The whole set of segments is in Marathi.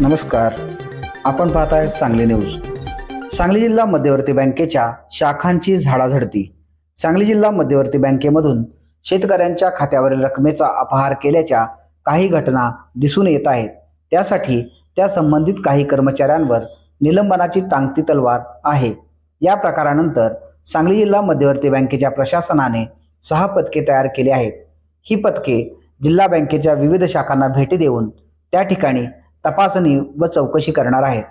नमस्कार. आपण पाहताय सांगली न्यूज. सांगली जिल्हा मध्यवर्ती बँकेच्या शाखांची झाडाझडती. सांगली जिल्हा मध्यवर्ती बँकेमधून शेतकऱ्यांच्या खात्यावरील रकमेचा अपहार केल्याच्या काही घटना दिसून येत आहेत. त्यासाठी त्या संबंधित काही कर्मचाऱ्यांवर निलंबनाची टांगती तलवार आहे. या प्रकारानंतर सांगली जिल्हा मध्यवर्ती बँकेच्या प्रशासनाने सहा पथके तयार केली आहेत. ही पथके जिल्हा बँकेच्या विविध शाखांना भेटी देऊन त्या ठिकाणी तपासणी व चौकशी करणार आहेत.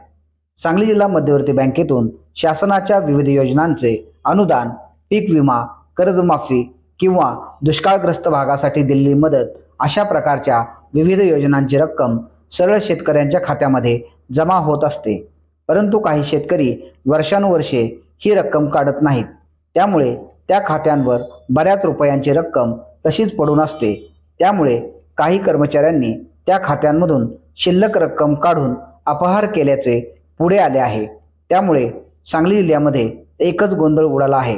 सांगली जिल्हा मध्यवर्ती बँकेतून शासनाच्या विविध योजनांचे अनुदान पीक विमा कर्जमाफी किंवा दुष्काळग्रस्त भागासाठी दिलेली मदत अशा प्रकारच्या विविध योजनांची रक्कम सरळ शेतकऱ्यांच्या खात्यामध्ये जमा होत असते. परंतु काही शेतकरी वर्षानुवर्षे ही रक्कम काढत नाहीत. त्यामुळे त्या खात्यांवर बऱ्याच रुपयांची रक्कम तशीच पडून असते. त्यामुळे काही कर्मचाऱ्यांनी त्या खात्यांमधून शिल्लक रक्कम काढून अपहार केल्याचे पुढे आले आहे. त्यामुळे सांगली जिल्ह्यामध्ये एकच गोंधळ उडाला आहे.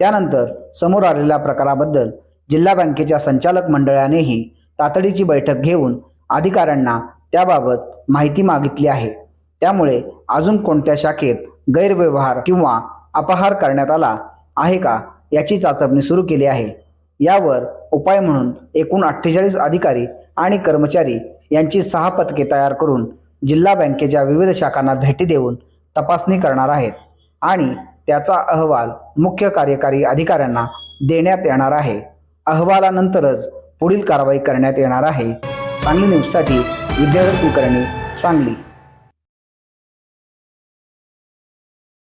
त्यानंतर समोर आलेल्या प्रकाराबद्दल जिल्हा बँकेच्या संचालक मंडळानेही तातडीची बैठक घेऊन अधिकाऱ्यांना त्याबाबत माहिती मागितली आहे. त्यामुळे अजून कोणत्या शाखेत गैरव्यवहार किंवा अपहार करण्यात आला आहे का याची चाचपणी सुरू केली आहे. यावर उपाय म्हणून एकूण अठ्ठेचाळीस अधिकारी आणि कर्मचारी यांची सहा पथके तयार करून जिल्हा बँकेच्या विविध शाखांना भेटी देऊन तपासणी करणार आहेत आणि त्याचा अहवाल मुख्य कार्यकारी अधिकाऱ्यांना देण्यात येणार आहे. अहवालानंतरच पुढील कारवाई करण्यात येणार आहे. सांगली न्यूजसाठी विद्याधर कुलकर्णी सांगली.